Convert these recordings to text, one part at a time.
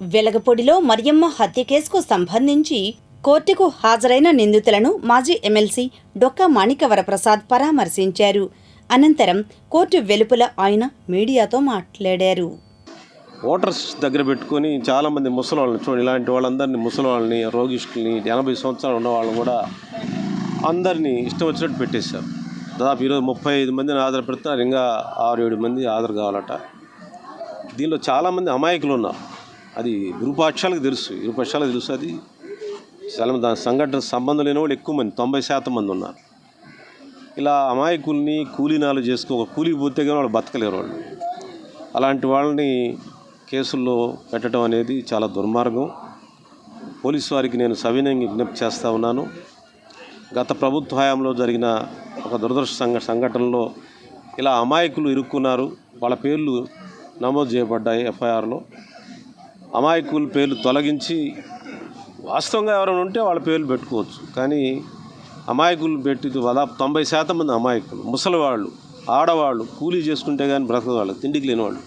వెలగపొడిలో మరియమ్మ హత్య కేసుకు సంబంధించి కోర్టుకు హాజరైన నిందితులను మాజీ ఎమ్మెల్సీ డొక్కా మాణికవరప్రసాద్ పరామర్శించారు. అనంతరం కోర్టు వెలుపల ఆయన మీడియాతో మాట్లాడారు. ఓటర్స్ దగ్గర పెట్టుకొని చాలామంది ముసలివాళ్ళని చూడండి ఇలాంటి వాళ్ళందరినీ ముసలి వాళ్ళని ఎనభై సంవత్సరాలు ఉన్న వాళ్ళు కూడా అందరినీ ఇష్టం వచ్చినట్టు పెట్టేశారు. దాదాపు ఈరోజు ముప్పై ఐదు మందిని ఆధార పెడుతున్నారు ఇంకా ఆరు ఏడు మంది ఆధార్ కావాలట. దీనిలో చాలామంది అమాయకులు ఉన్నారు. అది ఇరుపక్షాలకు తెలుసు. ఇరుపక్షాలకు తెలుసు అది. చాలా దాని సంఘటన సంబంధం లేని వాళ్ళు ఎక్కువ మంది తొంభై శాతం మంది ఉన్నారు. ఇలా అమాయకుల్ని కూలీనాలు చేసుకో ఒక కూలికి పోతే కానీ వాళ్ళు బతకలేరు వాళ్ళు. అలాంటి వాళ్ళని కేసుల్లో పెట్టడం అనేది చాలా దుర్మార్గం. పోలీసు వారికి నేను సవినయంగా విజ్ఞప్తి చేస్తూ ఉన్నాను. గత ప్రభుత్వ హయాంలో జరిగిన ఒక దురదృష్ట సంఘ సంఘటనలో ఇలా అమాయకులు ఇరుక్కున్నారు. వాళ్ళ పేర్లు నమోదు చేయబడ్డాయి ఎఫ్ఐఆర్లో. అమాయకుల పేర్లు తొలగించి వాస్తవంగా ఎవరైనా ఉంటే వాళ్ళ పేర్లు పెట్టుకోవచ్చు. కానీ అమాయకులు పెట్టి దాదాపు తొంభై శాతం మంది అమాయకులు ముసలివాళ్ళు ఆడవాళ్ళు కూలీ చేసుకుంటే కానీ బ్రతకవాళ్ళు తిండికి లేని వాళ్ళు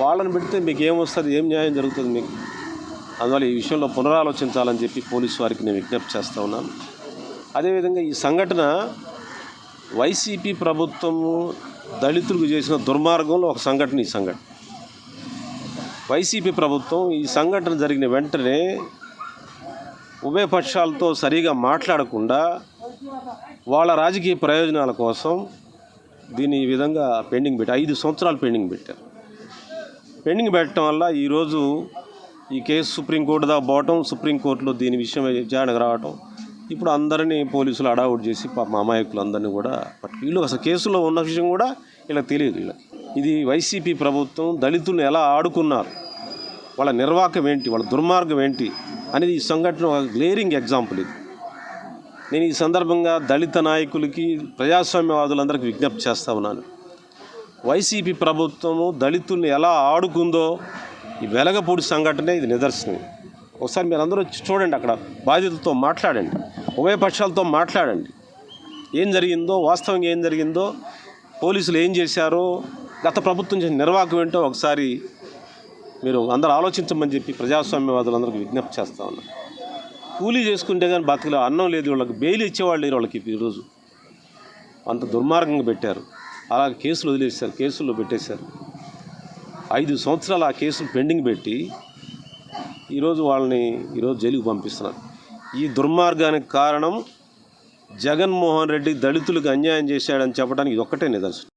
వాళ్ళని పెడితే మీకు ఏమొస్తుంది ఏం న్యాయం జరుగుతుంది మీకు? అందువల్ల ఈ విషయంలో పునరాలోచించాలని చెప్పి పోలీసు వారికి నేను విజ్ఞప్తి చేస్తూ ఉన్నాను. అదేవిధంగా ఈ సంఘటన వైసీపీ ప్రభుత్వము దళితులకు చేసిన దుర్మార్గంలో ఒక సంఘటన ఈ సంఘటన. వైసీపీ ప్రభుత్వం ఈ సంఘటన జరిగిన వెంటనే ఉభయ పక్షాలతో సరిగా మాట్లాడకుండా వాళ్ళ రాజకీయ ప్రయోజనాల కోసం దీన్ని ఈ విధంగా పెండింగ్ పెట్టి ఐదు సంవత్సరాలు పెండింగ్ పెట్టారు. పెండింగ్ పెట్టడం వల్ల ఈరోజు ఈ కేసు సుప్రీంకోర్టు దాకా పోవటం సుప్రీంకోర్టులో దీని విషయం విచారణకు రావటం ఇప్పుడు అందరినీ పోలీసులు అడావుట్ చేసి మా అమాయకులు అందరినీ కూడా వీళ్ళు అసలు కేసులో ఉన్న విషయం కూడా వీళ్ళకి తెలియదు వీళ్ళకి. ఇది వైసీపీ ప్రభుత్వం దళితులను ఎలా ఆడుకున్నారు? వాళ్ళ నిర్వాహకం ఏంటి వాళ్ళ దుర్మార్గం ఏంటి అనేది ఈ సంఘటన ఒక గ్లేరింగ్ ఎగ్జాంపుల్ ఇది. నేను ఈ సందర్భంగా దళిత నాయకులకి ప్రజాస్వామ్యవాదులందరికీ విజ్ఞప్తి చేస్తా ఉన్నాను. వైసీపీ ప్రభుత్వము దళితుల్ని ఎలా ఆడుకుందో ఈ వెలగపూడి సంఘటనే ఇది నిదర్శనం. ఒకసారి మీరు అందరూ వచ్చి చూడండి అక్కడ బాధితులతో మాట్లాడండి ఉభయ పక్షాలతో మాట్లాడండి. ఏం జరిగిందో వాస్తవంగా ఏం జరిగిందో పోలీసులు ఏం చేశారో గత ప్రభుత్వం చేసిన నిర్వాహకం ఏంటో ఒకసారి మీరు అందరూ ఆలోచించమని చెప్పి ప్రజాస్వామ్యవాదులందరికీ విజ్ఞప్తి చేస్తా ఉన్నారు కూలీ చేసుకుంటే కానీ బతకలే అన్నం లేదు వాళ్ళకి బెయిల్ ఇచ్చేవాళ్ళు లేరు వాళ్ళకి ఈరోజు అంత దుర్మార్గంగా పెట్టారు. అలా కేసులు వదిలేశారు కేసుల్లో పెట్టేశారు. ఐదు సంవత్సరాలు ఆ కేసులు పెండింగ్ పెట్టి ఈరోజు వాళ్ళని ఈరోజు జైలుకి పంపిస్తున్నారు. ఈ దుర్మార్గానికి కారణం జగన్మోహన్ రెడ్డి దళితులకు అన్యాయం చేశాడని చెప్పడానికి ఇది ఒక్కటే నిదర్శనం.